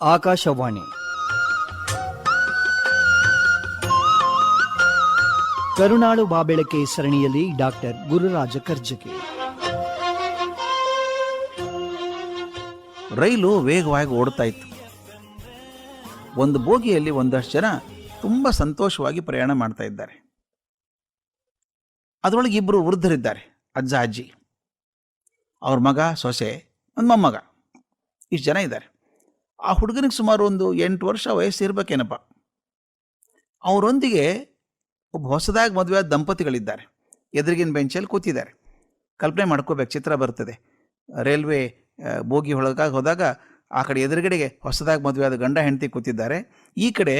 ಆಕಾಶವಾಣಿ. ಕರುಣಾಳು ಬಾಬೆಳಕೆ ಸರಣಿಯಲ್ಲಿ ಡಾಕ್ಟರ್ ಗುರುರಾಜ ಕರ್ಜಗಿ ರೈಲು ವೇಗವಾಗಿ ಓಡ್ತಾ ಇತ್ತು. ಒಂದು ಬೋಗಿಯಲ್ಲಿ ಒಂದಷ್ಟು ಜನ ತುಂಬ ಸಂತೋಷವಾಗಿ ಪ್ರಯಾಣ ಮಾಡ್ತಾ ಇದ್ದಾರೆ. ಅದರೊಳಗೆ ಇಬ್ಬರು ವೃದ್ಧರಿದ್ದಾರೆ, ಅಜ್ಜ, ಅಜ್ಜಿ. ಅವ್ರ ಮಗ ಸೊಸೆ ಒಂದು ಮೊಮ್ಮಗ. ಇಷ್ಟು ಜನ ಇದ್ದಾರೆ. ಆ ಹುಡುಗನಿಗೆ ಸುಮಾರು ಒಂದು ಎಂಟು ವರ್ಷ ವಯಸ್ಸು ಇರ್ಬೇಕೇನಪ್ಪ. ಅವರೊಂದಿಗೆ ಒಬ್ಬ ಹೊಸದಾಗಿ ಮದುವೆ ದಂಪತಿಗಳಿದ್ದಾರೆ. ಎದುರಿಗಿನ ಬೆಂಚಲ್ಲಿ ಕೂತಿದ್ದಾರೆ. ಕಲ್ಪನೆ ಮಾಡ್ಕೋಬೇಕು, ಚಿತ್ರ ಬರ್ತದೆ. ರೈಲ್ವೆ ಬೋಗಿ ಒಳಗಾಗಿ ಹೋದಾಗ ಆ ಕಡೆ ಎದುರುಗಡೆಗೆ ಹೊಸದಾಗಿ ಮದುವೆ ಆದ ಗಂಡ, ಹೆಂಡತಿ ಕೂತಿದ್ದಾರೆ. ಈ ಕಡೆ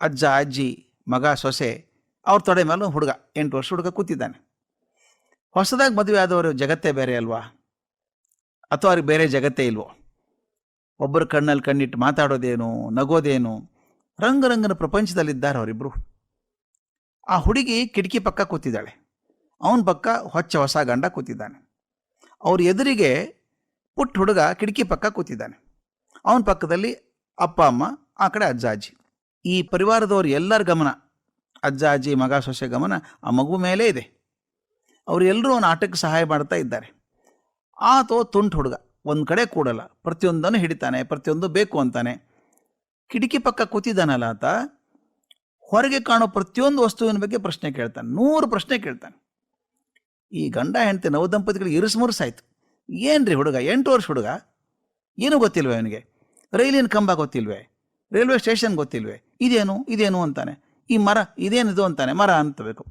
ಅಜ್ಜ, ಅಜ್ಜಿ, ಮಗ, ಸೊಸೆ, ಅವ್ರ ತೊಡೆ ಮೇಲೆ ಹುಡುಗ, ಎಂಟು ವರ್ಷ ಹುಡುಗ ಕೂತಿದ್ದಾನೆ. ಹೊಸದಾಗಿ ಮದುವೆ ಆದವರು ಜಗತ್ತೇ ಬೇರೆ ಅಲ್ವಾ? ಅಥವಾ ಅವ್ರಿಗೆ ಬೇರೆ ಜಗತ್ತೇ ಇಲ್ವೋ? ಒಬ್ಬರು ಕಣ್ಣಲ್ಲಿ ಕಣ್ಣಿಟ್ಟು ಮಾತಾಡೋದೇನು, ನಗೋದೇನು? ರಂಗರಂಗನ ಪ್ರಪಂಚದಲ್ಲಿದ್ದಾರೆ ಅವರಿಬ್ಬರು ಆ ಹುಡುಗಿ ಕಿಟಕಿ ಪಕ್ಕ ಕೂತಿದ್ದಾಳೆ. ಅವನ ಪಕ್ಕ ಹೊಚ್ಚ ಹೊಸ ಗಂಡ ಕೂತಿದ್ದಾನೆ. ಅವ್ರ ಎದುರಿಗೆ ಪುಟ್ಟ ಹುಡುಗ ಕಿಟಕಿ ಪಕ್ಕ ಕೂತಿದ್ದಾನೆ. ಅವನ ಪಕ್ಕದಲ್ಲಿ ಅಪ್ಪ, ಅಮ್ಮ, ಆ ಕಡೆ ಅಜ್ಜ, ಅಜ್ಜಿ. ಈ ಪರಿವಾರದವ್ರು ಎಲ್ಲರ ಗಮನ, ಅಜ್ಜ, ಅಜ್ಜಿ, ಮಗ, ಸೊಸೆ ಗಮನ ಆ ಮಗು ಮೇಲೆ ಇದೆ. ಅವರೆಲ್ಲರೂ ಅವನ ಆಟಕ್ಕೆ ಸಹಾಯ ಮಾಡ್ತಾ ಇದ್ದಾರೆ. ಆತೋ ತುಂಟು ಹುಡುಗ. ಒಂದು ಕಡೆ ಕೂಡಲ್ಲ. ಪ್ರತಿಯೊಂದನ್ನು ಹಿಡಿತಾನೆ, ಪ್ರತಿಯೊಂದು ಬೇಕು ಅಂತಾನೆ. ಕಿಟಕಿ ಪಕ್ಕ ಕೂತಿದ್ದಾನಲ್ಲ ಆತ, ಹೊರಗೆ ಕಾಣೋ ಪ್ರತಿಯೊಂದು ವಸ್ತುವಿನ ಬಗ್ಗೆ ಪ್ರಶ್ನೆ ಕೇಳ್ತಾನೆ, ನೂರು ಪ್ರಶ್ನೆ ಕೇಳ್ತಾನೆ. ಈ ಗಂಡ ಹೆಂಡತಿ ನವದಂಪತಿಗಳಿಗೆ ಇರಿಸುಮುರುಸಾಯ್ತು ಏನ್ರಿ ಹುಡುಗ, ಎಂಟು ವರ್ಷ ಹುಡುಗ? ಏನೂ ಗೊತ್ತಿಲ್ವೇ ಅವನಿಗೆ? ರೈಲಿನ ಕಂಬ ಗೊತ್ತಿಲ್ವೇ? Railway station ಗೊತ್ತಿಲ್ವೇ? ಇದೇನು ಇದೇನು ಅಂತಾನೆ. ಈ ಮರ ಇದೇನಿದು ಅಂತಾನೆ, ಮರ ಅಂತಬೇಕು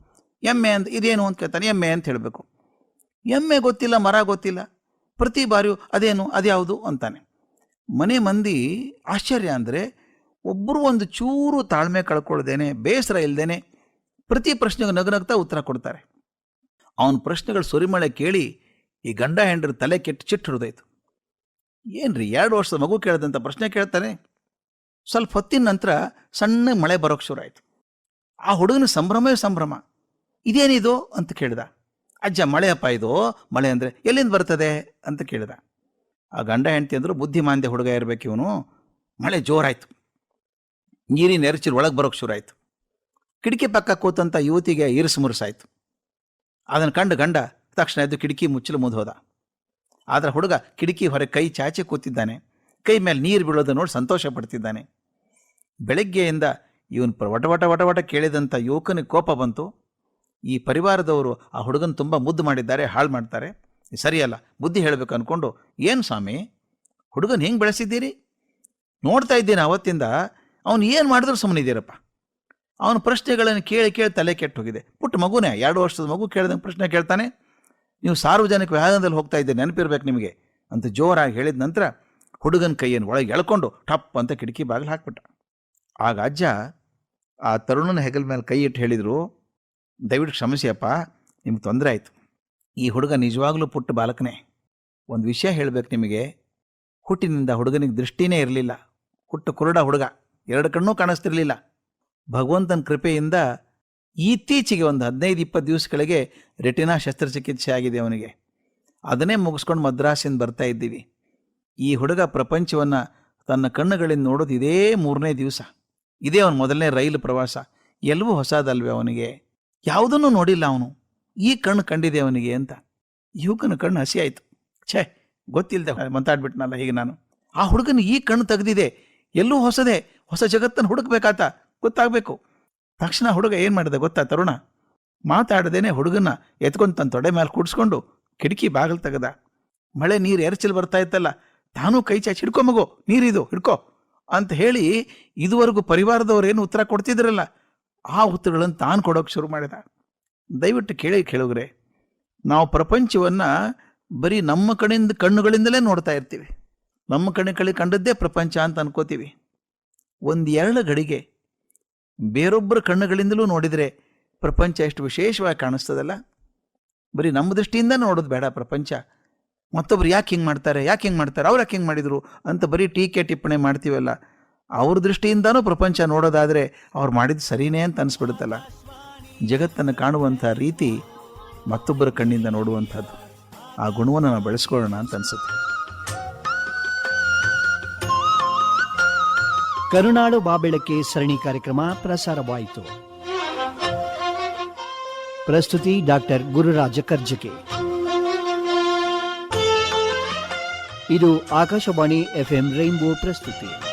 ಎಮ್ಮೆ ಅಂತ ಇದೇನು ಅಂತ ಕೇಳ್ತಾನೆ, ಎಮ್ಮೆ ಅಂತ ಹೇಳಬೇಕು. ಎಮ್ಮೆ ಗೊತ್ತಿಲ್ಲ, ಮರ ಗೊತ್ತಿಲ್ಲ. ಪ್ರತಿ ಬಾರಿಯೂ ಅದೇನು, ಅದ್ಯಾವುದು ಅಂತಾನೆ. ಮನೆ ಮಂದಿ ಆಶ್ಚರ್ಯ ಅಂದರೆ ಒಬ್ಬರು ಒಂದು ಚೂರು ತಾಳ್ಮೆ ಕಳ್ಕೊಳ್ದೇನೆ, ಬೇಸರ ಇಲ್ಲದೇನೆ ಪ್ರತಿ ಪ್ರಶ್ನೆಗೂ ನಗನಗ್ತಾ ಉತ್ತರ ಕೊಡ್ತಾರೆ. ಅವನ ಪ್ರಶ್ನೆಗಳು ಸುರಿಮಳೆ ಕೇಳಿ ಈ ಗಂಡ ಹೆಂಡ್ರ ತಲೆ ಕೆಟ್ಟು ಚಿಟ್ಟು ಹಿಡಿದೋಯ್ತು ಏನ್ರಿ ಎರಡು ವರ್ಷದ ಮಗು ಕೇಳ್ದಂಥ ಪ್ರಶ್ನೆ ಕೇಳ್ತಾನೆ? ಸ್ವಲ್ಪ ಹೊತ್ತಿನ ನಂತರ ಸಣ್ಣ ಮಳೆ ಬರೋಕ್ಕೆ ಶುರು ಆಯಿತು. ಆ ಹುಡುಗನ ಸಂಭ್ರಮವೇ ಸಂಭ್ರಮ. ಇದೇನಿದು? ಅಂತ ಕೇಳಿದ. ಅಜ್ಜ, ಮಳೆಯಪ್ಪ ಇದು? ಮಳೆ ಅಂದರೆ ಎಲ್ಲಿಂದ ಬರ್ತದೆ? ಅಂತ ಕೇಳಿದ. ಆ ಗಂಡ ಹೆಂಡತಿ ಅಂದರು ಬುದ್ಧಿಮಾಂದ್ಯ ಹುಡುಗ ಇರಬೇಕು ಇವನು. ಮಳೆ ಜೋರಾಯಿತು. ನೀರಿನ ಎರಚಿರು ಒಳಗೆ ಬರೋಕ್ಕೆ ಶುರುವಾಯಿತು ಕಿಟಕಿ ಪಕ್ಕ ಕೂತಂಥ ಯುವತಿಗೆ ಇರಿಸು ಮುರುಸಾಯ್ತು. ಅದನ್ನು ಕಂಡು ಗಂಡ ತಕ್ಷಣ ಎದ್ದು ಕಿಟಕಿ ಮುಚ್ಚಲು ಮುದೋದ ಆದರೆ ಹುಡುಗ ಕಿಟಕಿ ಹೊರಗೆ ಕೈ ಚಾಚಿ ಕೂತಿದ್ದಾನೆ. ಕೈ ಮೇಲೆ ನೀರು ಬೀಳೋದು ನೋಡಿ ಸಂತೋಷ ಪಡ್ತಿದ್ದಾನೆ. ಬೆಳಗ್ಗೆಯಿಂದ ಇವನು ವಟ ವಟ ವಟ ವಟ ಕೇಳಿದಂಥ ಯುವಕನಿಗೆ ಕೋಪ ಬಂತು. ಈ ಪರಿವಾರದವರು ಆ ಹುಡುಗನ ತುಂಬ ಮುದ್ದು ಮಾಡಿದ್ದಾರೆ, ಹಾಳು ಮಾಡ್ತಾರೆ. ಸರಿಯಲ್ಲ, ಬುದ್ಧಿ ಹೇಳಬೇಕು ಅಂದ್ಕೊಂಡು ಏನು ಸ್ವಾಮಿ, ಹುಡುಗನ ಹೆಂಗೆ ಬೆಳೆಸಿದ್ದೀರಿ? ನೋಡ್ತಾ ಇದ್ದೀನಿ ಅವತ್ತಿಂದ, ಅವನು ಏನು ಮಾಡಿದ್ರು ಸುಮ್ಮನಿದ್ದೀರಪ್ಪ ಅವನ ಪ್ರಶ್ನೆಗಳನ್ನು ಕೇಳಿ ಕೇಳಿ ತಲೆ ಕೆಟ್ಟು ಹೋಗಿದೆ ಪುಟ್ಟ ಮಗುನೇ, ಎರಡು ವರ್ಷದ ಮಗು ಕೇಳಿದಂಗೆ ಪ್ರಶ್ನೆ ಕೇಳ್ತಾನೆ. ನೀವು ಸಾರ್ವಜನಿಕ ವಾಹನದಲ್ಲಿ ಹೋಗ್ತಾ ಇದ್ದೀರಿ, ನೆನಪಿರ್ಬೇಕು ನಿಮಗೆ, ಅಂತ ಜೋರಾಗಿ ಹೇಳಿದ ನಂತರ ಹುಡುಗನ ಕೈಯನ್ನು ಒಳಗೆ ಎಳ್ಕೊಂಡು ಟಪ್ ಅಂತ ಕಿಟಕಿ ಬಾಗಿಲು ಹಾಕ್ಬಿಟ್ಟ. ಆಗ ಅಜ್ಜ ಆ ತರುಣನ ಹೆಗಲ ಮೇಲೆ ಕೈ ಇಟ್ಟು ಹೇಳಿದರು ದಯವಿಟ್ಟು ಕ್ಷಮಿಸಿಯಪ್ಪ, ನಿಮ್ಗೆ ತೊಂದರೆ ಆಯಿತು. ಈ ಹುಡುಗ ನಿಜವಾಗ್ಲೂ ಪುಟ್ಟ ಬಾಲಕನೇ. ಒಂದು ವಿಷಯ ಹೇಳಬೇಕು ನಿಮಗೆ. ಹುಟ್ಟಿನಿಂದ ಹುಡುಗನಿಗೆ ದೃಷ್ಟಿನೇ ಇರಲಿಲ್ಲ. ಹುಟ್ಟು ಕುರುಡ ಹುಡುಗ. ಎರಡು ಕಣ್ಣೂ ಕಾಣಿಸ್ತಿರಲಿಲ್ಲ. ಭಗವಂತನ ಕೃಪೆಯಿಂದ ಇತ್ತೀಚೆಗೆ ಒಂದು ಹದಿನೈದು, ಇಪ್ಪತ್ತು ದಿವಸಗಳಿಗೆ ರೆಟಿನಾ ಶಸ್ತ್ರಚಿಕಿತ್ಸೆ ಆಗಿದೆ ಅವನಿಗೆ. ಅದನ್ನೇ ಮುಗಿಸ್ಕೊಂಡು ಮದ್ರಾಸಿಂದ ಬರ್ತಾ ಇದ್ದೀವಿ. ಈ ಹುಡುಗ ಪ್ರಪಂಚವನ್ನು ತನ್ನ ಕಣ್ಣುಗಳಿಂದ ನೋಡೋದು ಇದೇ ಮೂರನೇ ದಿವಸ. ಇದೇ ಅವನ ಮೊದಲನೇ ರೈಲು ಪ್ರವಾಸ. ಎಲ್ಲವೂ ಹೊಸದಲ್ವೇ ಅವನಿಗೆ. ಯಾವುದನ್ನು ನೋಡಿಲ್ಲ ಅವನು. ಈ ಕಣ್ಣು ಕಂಡಿದೆ ಅವನಿಗೆ ಅಂತ. ಯುವಕನ ಕಣ್ಣು ಹಸಿ ಛೇ ಗೊತ್ತಿಲ್ಲದೆ ಮಾತಾಡ್ಬಿಟ್ನಲ್ಲ ಹೀಗೆ ನಾನು. ಆ ಹುಡುಗನ ಈ ಕಣ್ಣು ತೆಗೆದಿದೆ. ಎಲ್ಲೂ ಹೊಸದೇ, ಹೊಸ ಜಗತ್ತನ್ನು ಹುಡುಕ್ಬೇಕಾತ. ಗೊತ್ತಾಗಬೇಕು. ತಕ್ಷಣ ಹುಡುಗ ಏನು ಮಾಡಿದೆ ಗೊತ್ತಾ ತರುಣ? ಮಾತಾಡದೇನೆ ಹುಡುಗನ ಎತ್ಕೊಂಡು ತನ್ನ ತೊಡೆ ಮೇಲೆ ಕೂಡಿಸ್ಕೊಂಡು ಕಿಟಕಿ ಬಾಗಿಲು ತೆಗೆದ. ಮಳೆ ನೀರು ಎರಚಲು ಬರ್ತಾ ಇತ್ತಲ್ಲ, ತಾನೂ ಕೈ ಚಾಚಿ ಹಿಡ್ಕೊ ಮಗು, ನೀರಿದು ಹಿಡ್ಕೊ ಅಂತ ಹೇಳಿ ಇದುವರೆಗೂ ಪರಿವಾರದವರು ಏನು ಉತ್ತರ ಕೊಡ್ತಿದ್ರಲ್ಲ. ಆ ಉತ್ತರಗಳನ್ನು ತಾನು ಕೊಡೋಕೆ ಶುರು ಮಾಡಿದ. ದಯವಿಟ್ಟು ಕೇಳಿ ಕೇಳುಗ್ರೆ, ನಾವು ಪ್ರಪಂಚವನ್ನು ಬರೀ ನಮ್ಮ ಕಣ್ಣಿಂದ, ಕಣ್ಣುಗಳಿಂದಲೇ ನೋಡ್ತಾ ಇರ್ತೀವಿ. ನಮ್ಮ ಕಣ್ಣು ಕಳಿ ಕಂಡದ್ದೇ ಪ್ರಪಂಚ ಅಂತ ಅನ್ಕೋತೀವಿ. ಒಂದು ಎರಡು ಗಡಿಗೆ ಬೇರೊಬ್ಬರ ಕಣ್ಣುಗಳಿಂದಲೂ ನೋಡಿದರೆ ಪ್ರಪಂಚ ಎಷ್ಟು ವಿಶೇಷವಾಗಿ ಕಾಣಿಸ್ತದಲ್ಲ. ಬರೀ ನಮ್ಮ ದೃಷ್ಟಿಯಿಂದ ನೋಡೋದು ಬೇಡ ಪ್ರಪಂಚ. ಮತ್ತೊಬ್ರು ಯಾಕೆ ಹಿಂಗೆ ಮಾಡ್ತಾರೆ, ಯಾಕೆ ಹಿಂಗೆ ಮಾಡ್ತಾರೆ, ಅವ್ರು ಯಾಕೆ ಹಿಂಗೆ ಮಾಡಿದರು ಅಂತ ಬರೀ ಟೀಕೆ ಟಿಪ್ಪಣಿ ಮಾಡ್ತೀವಲ್ಲ. ಅವ್ರ ದೃಷ್ಟಿಯಿಂದನೂ ಪ್ರಪಂಚ ನೋಡೋದಾದರೆ ಅವ್ರು ಮಾಡಿದ್ದು ಸರಿನೇ ಅಂತ ಅನಿಸ್ಬಿಡುತ್ತಲ್ಲ. ಜಗತ್ತನ್ನು ಕಾಣುವಂಥ ರೀತಿ ಮತ್ತೊಬ್ಬರ ಕಣ್ಣಿಂದ ನೋಡುವಂಥದ್ದು. ಆ ಗುಣವನ್ನು ನಾವು ಬೆಳೆಸ್ಕೊಳ್ಳೋಣ ಅಂತ ಅನಿಸುತ್ತೆ. ಕರುನಾಡು ಬಾಬೆಳಕೆ ಸರಣಿ ಕಾರ್ಯಕ್ರಮ ಪ್ರಸಾರವಾಯಿತು. ಪ್ರಸ್ತುತಿ ಡಾಕ್ಟರ್ ಗುರುರಾಜ ಕರ್ಜಕೆ. ಇದು ಆಕಾಶವಾಣಿ ಎಫ್ಎಂ ರೈನ್ಬೋ ಪ್ರಸ್ತುತಿ.